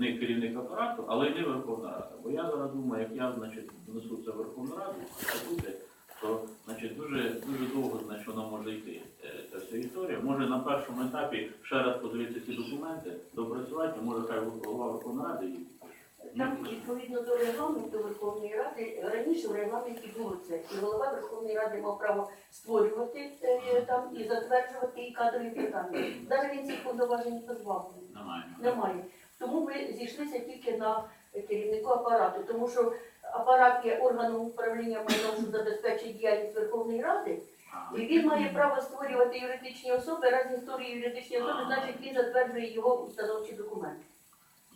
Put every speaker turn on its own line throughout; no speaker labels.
не керівник апарату, але не Верховна Рада. Бо я зараз думаю, як я значить, внесу це в Верховну Раду, статути, то значить, дуже, дуже довго значить, воно може йти. е, Ця вся історія. Може на першому етапі ще раз подивитися ці документи, допрацювати, може хай голова Верховної Ради їх підпише.
Відповідно до регламенту Верховної Ради раніше в регламенті було це. І голова Верховної Ради мав право створювати е, там і затверджувати і кадрові питання. Навіть він цих повноважень не позбавлений.
Немає.
Немає. Тому ми зійшлися тільки на керівнику апарату, тому що апарат є органом управління майном, що забезпечує діяльність Верховної Ради, і він має право створювати юридичні особи. Раз він створює юридичні особи, значить він затверджує його установчі документи.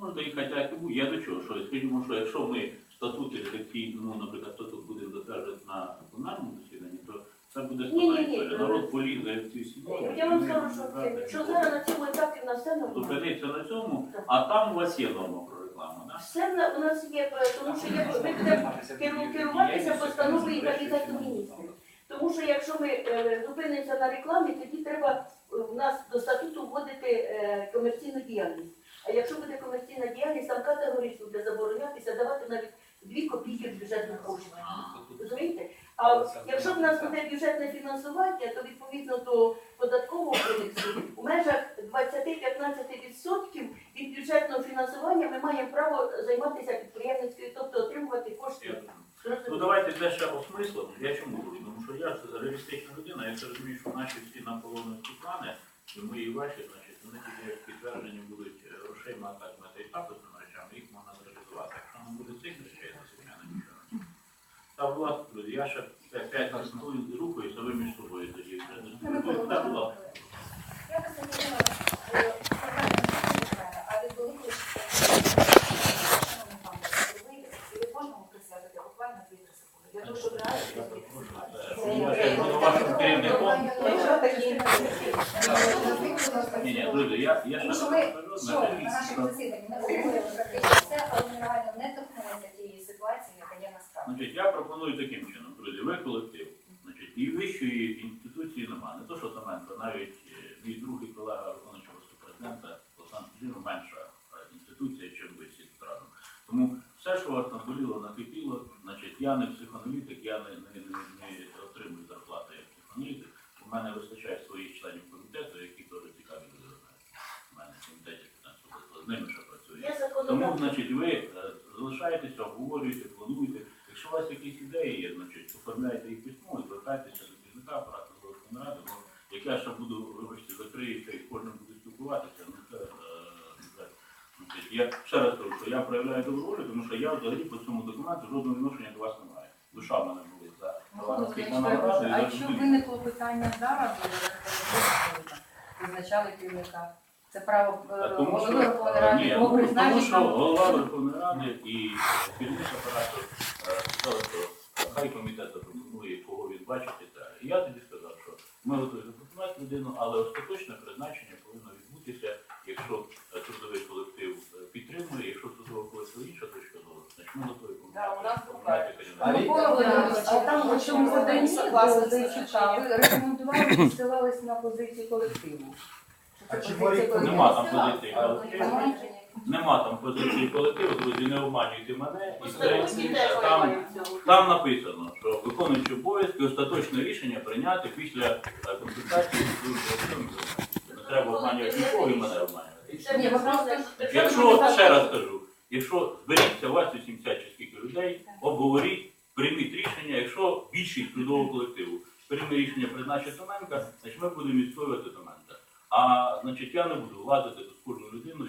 Ну, то і хоча як і будь. Я до чого? Що, скажімо, що якщо ми статути редакційні, ну, наприклад, статут будемо затверджувати на пленарному засіданні, то це буде складна
ні, ні.
історія. Народ полізе в всі норми.
Я вам скажу, що, що зараз на цьому етапі в нас все нормально.
Зупиниться на цьому, а там у вас є норма про рекламу, так?
Все на- у нас є, е, тому що є, ми будемо керу- керуватися постановою і кабінету міністрів. Тому що якщо ми е, зупинимося на рекламі, тоді треба е, в нас до статуту вводити е, комерційну діяльність. А якщо буде комерційна діяльність, там категорично буде заборонятися давати навіть дві копійки в бюджетних коштів. Розумієте? А якщо в нас буде бюджетне фінансування, то відповідно до податкового кодексу у межах 20-15% від бюджетного фінансування ми маємо право займатися підприємницькою, тобто отримувати кошти.
Ну давайте це ще осмислимо. Я чому говорю? Тому що я реалістична людина, я це розумію, що наші всі наполонівські плани, і мої і ваші, значить, вони тільки підтверджені будуть е, грошима, так на та й статусними речами, їх можна реалізувати. Якщо не буде цих речей, то звичайно нічого. не буде. Та будь друзі, я ще 5 секунд рухаюся, ви між собою тоді. Так, будь ласка.
Я просто не знаю, е, а ви були ви можемо присядати буквально 2-3 секунди. Для того, щоб
Я
реально
перепрошую, це- Я ще буду вашим керівником. Ні, ні, друзі, я, я ще
Тому що
раз
ми
кажу,
що на
значить,
нашому засіданні ми обговорюємо практично все, але ми реально не торкнулися тієї ситуації, яка є насправді.
Значить, я пропоную таким чином, друзі, ви колектив. Значить, і вищої інституції немає. Не то, що Семенко, навіть е, мій другий колега виконавчого президента Олександр Сергійович, менша е, інституція, чим ви всі разом. Тому все, що вас там боліло, накипіло, значить, я не психоаналітик, я не, не, не, не отримую зарплати як психоаналітик. У мене вистачає своїх членів комітету, які теж цікаві люди знають. У мене в комітеті фінансового з ними ще працює.
Я
Тому,
законодавчо.
значить, ви е, залишаєтеся, обговорюєте, плануєте. Якщо у вас якісь ідеї є, значить, їх письмо звертайтеся до керівника апарату Верховної Ради, бо як я ще буду, вибачте, закриюся і з кожним буду спілкуватися, ну це, е, це я ще раз кажу, що я проявляю добру волю, тому що я взагалі по цьому документу жодного відношення до вас не маю. Душа в мене болить за канал Ради. і
А
за
якщо
Житомир.
виникло питання зараз, визначали керівника. Це право е,
А Тому що,
голови Верховної
е,
Ради
ні,
його
ну, тому що голова Верховної Ради і керівник апарату е, сказали, що хай комітет запропонує, кого він бачить і так. І я тоді сказав, що ми готові запропонувати людину, але остаточне призначення повинно відбутися, якщо е, трудовий колектив е, підтримує, якщо трудовий колектив інша точка зору, значить ми готові поміняти
а там у чому заданні
Согласна
до
з
Зайчука, ви рекомендували і ссилались на позицію колективу.
А чи
позиція
ви-
колективу?
Нема там позиції колективу. Нема там позиції колективу, друзі, не обманюйте мене. І це, там. Там написано, що виконуючи обов'язки остаточне рішення прийняти після е, консультації з службою. Не треба обманювати нікого і мене обманювати. Якщо ще раз кажу, якщо зберіться у вас 80 чи скільки людей, обговоріть, прийміть рішення, якщо більшість трудового колективу прийме рішення призначити Томенка, значить ми будемо відстоювати Томенка. А значить я не буду лазити до кожну людину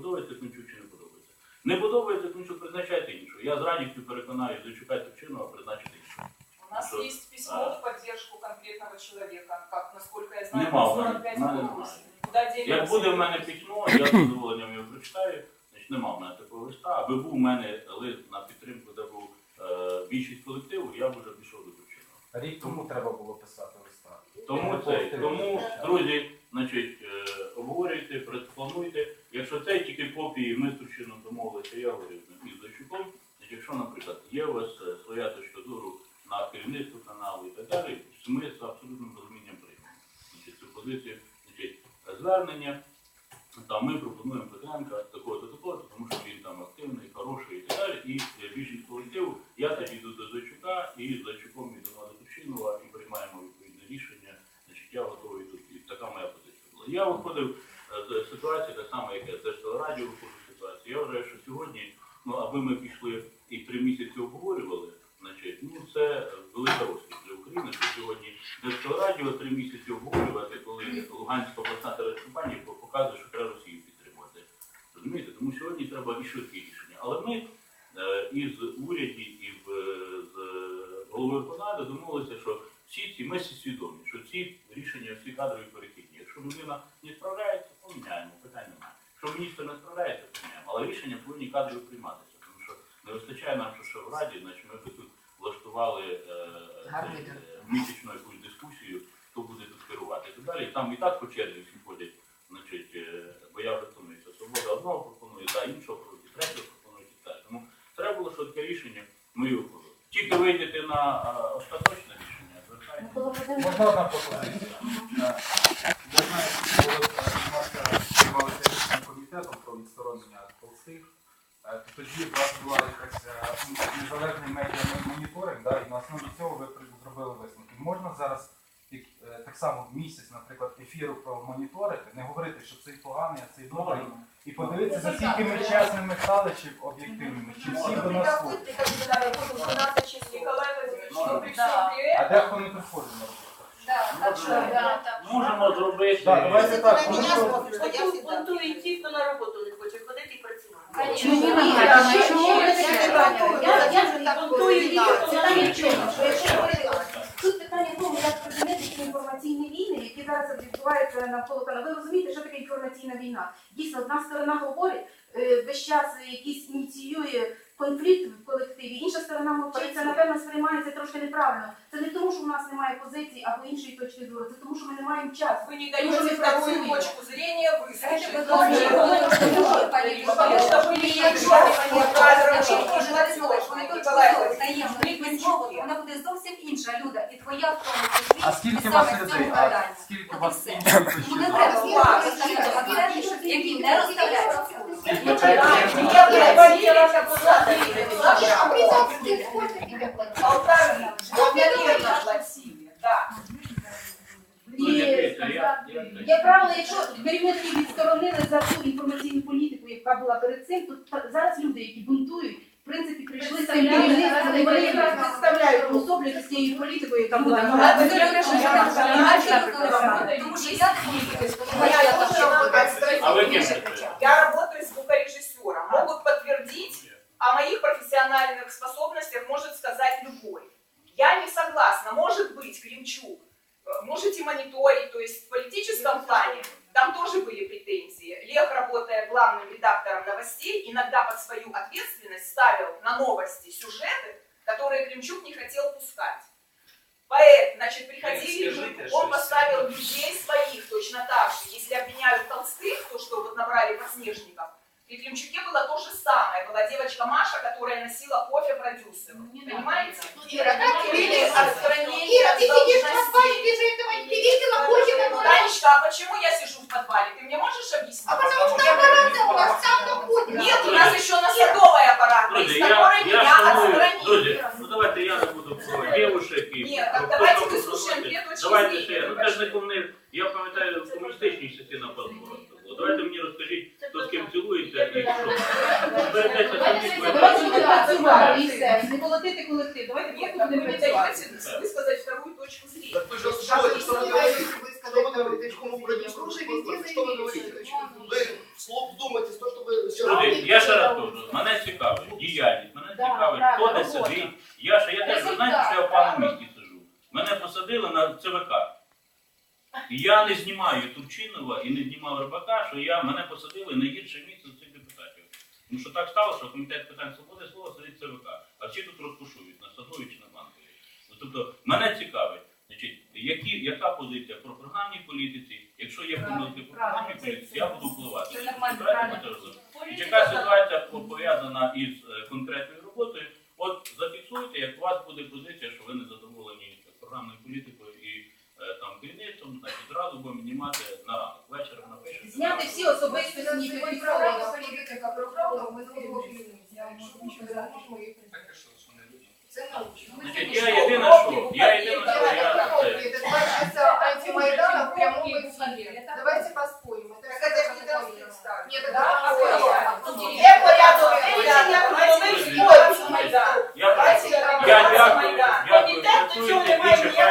подобається Кунчук чи не подобається. Не подобається Кунчук, призначайте іншого. Я з радістю переконаю Зачука Товчинова призначити іншого.
У нас есть письмо в поддержку конкретного человека, как, насколько я знаю,
Нема в мене,
45
в мене
подписей. Куда?
Як буде в мене письмо, я з задоволенням його прочитаю. Значить, нема в мене такого листа. Аби був у мене лист на підтримку, де був е, більшість колективу, я б вже пішов до Товчинова.
Рік тому треба було писати листа.
Тому це, тому, друзі, значить, е, обговорюйте, плануйте. Якщо це тільки копії, ми з Турчином домовилися, я говорю із Зайчуком. Значить, якщо, наприклад, є у вас е, своя точка зору на керівництво каналу і так далі, ми з абсолютним розумінням приймемо. Цю позицію, значить, звернення Там ми пропонуємо Петренка такого-то такого, тому що він там активний, хороший і так далі. І е, більшість колективу, я тоді йду до Зайчука і з Зайчуком йдемо до Тушинова і приймаємо відповідне рішення. Значить, я готовий тут. І така моя позиція була. Я виходив е, з ситуації так само, як я теж телерадіо виходив з. Я вважаю, що сьогодні, ну аби ми пішли і три місяці обговорювали, значить, ну це велика розкіш для України, що сьогодні не з телерадіо три місяці обговорювати, коли Луганська обласна телекомпанія показує, що треба Росію підтримувати. Розумієте? Тому сьогодні треба і швидкі рішення. Але ми е, із уряді і в, з головою Верховної домовилися, що всі ці ми всі свідомі, що ці рішення всі кадрові перехідні. Якщо людина не справляється, поміняємо, питань немає. Якщо міністр не справляється, поміняємо. Але рішення повинні кадрові прийматися, тому що не вистачає нам, що в Раді, значить ми би тут влаштували е, цей, е, місячну якусь дискусію, хто буде тут керувати і так далі. Там і так по черзі всі ходять, значить, е, бо я вже втомився. Свобода одного пропонує, та іншого проти, третього пропонує і так. Тому треба було швидке рішення, ми його. Тільки вийдете на е, остаточне рішення, звертайтеся.
Можна одна пропозиція? Е, Я знаю, що коли е, у нас е, приймали це рішення комітетом про відсторонення толстих, е, то тоді у вас була якась е, ну, незалежний медіа-моніторинг, да, і на основі цього ви при- зробили висновки. Можна зараз як, е, так само в місяць, наприклад, ефіру промоніторити, не говорити, що цей поганий, а цей добрий, і подивитися, за скільки ми чесними стали, об'єктивними, чи всі до нас ходять.
Приходите, когда я буду 12 часов. Николай Владимирович, но при всем
Да.
при
А дехто не приходить на роботу.
Да, так що, да, так.
Можемо зробити.
Так, давайте так. ну,
всегда.
бунтують ті, хто на роботу не хоче ходити і працювати.
Чому ви
я-
таке
я-
питання? Я- я ж
так
бунтую їх,
так,
хто
це
на
там
роботу.
нічого, що якщо говорити,
Тут питання в тому, як припинити ці інформаційні війни, які зараз відбуваються навколо каналу. Ви розумієте, що таке інформаційна війна? Дійсно, одна сторона говорить, е, весь час якісь ініціює конфлікт в колективі, інша сторона мовчить. Це, напевно, сприймається трошки неправильно. Це не тому, що в нас немає позиції або іншої точки зору, це тому, що ми не маємо часу.
вы не
Ну,
даете
мы
вторую
працюем.
точку зрения высказать.
Это вы
Потому
тоже
что-
говорите,
Потому что вы не
Якщо
идете по кадрам,
якщо
вы
ти
можете
працюєш,
сделать,
коли ти
Николай
працюєш
Владимирович.
таємно письмово, то вона буде зовсім інша люда, і твоя в тому числі
А скільки
саме
вас
в цьому
людей?
питанні.
А скільки
От
вас
і все.
інших
Ну,
точок
не
зору?
треба
Ладно.
розставляти акценти, які не розставляються.
як правило, якщо керівники відсторонили за ту інформаційну політику, яка була перед цим, то зараз люди, які бунтують, в принципі, прийшли з цим керівництвом, і вони якраз представляють особливість цією політикою, яка була.
Так Тому що я
тоже работаю.
А ви ким
быть, Климчук, э, можете мониторить, то есть в политическом плане там тоже были претензии. Лех, работая главным редактором новостей, иногда под свою ответственность ставил на новости сюжеты, которые Климчук не хотел пускать. Поэт, значит, приходили,
Скажите,
он поставил людей своих точно так же. Если обвиняют толстых, то, что вот набрали подснежников, отстранение
Ира,
от
на сидишь
і не
молотити колектив. Давайте
Нет,
просто
так вы
будемо
не
працювати.
даете высказать вторую точку зрения.
Так вы же что, что вы говорите? Что вы говорите, кому продюсеру? Что вы говорите? Вы вслух вдумайтесь, то, что вы сейчас...
Друзі, я ще раз кажу, мене цікавить діяльність, мене
Да,
цікавить,
правильно,
хто де
робота.
сидить. Я ще, я теж ви знаєте, що я в пану місті сижу. Мене посадили на ЦВК. І я не знімаю Турчинова і не знімав Рибака, що я, мене посадили на гірше місце з цих депутатів. Тому що так стало, що комітет питань свободи слова сидить ЦВК, а всі тут розкушують на Садові чи на Банкові. Ну, тобто мене цікавить, значить, які, яка позиція про програмній політиці, якщо є помилки по програмній політиці, я буду впливати.
Це нормально, правильно.
яка ситуація пов'язана із е, конкретною роботою, от зафіксуйте, як у вас буде позиція, що ви не задоволені програмною політикою і е, там керівництвом, значить зразу будемо знімати на ранок. Вечором напишете.
зняти всі особистості
таке, що я сьогодні єдине, я
єдине, що. Это два
часа антимайдана
в прямом эфире. Давайте поспорим. Это Так не должно.
Нет, Да, порядок? Давайте я-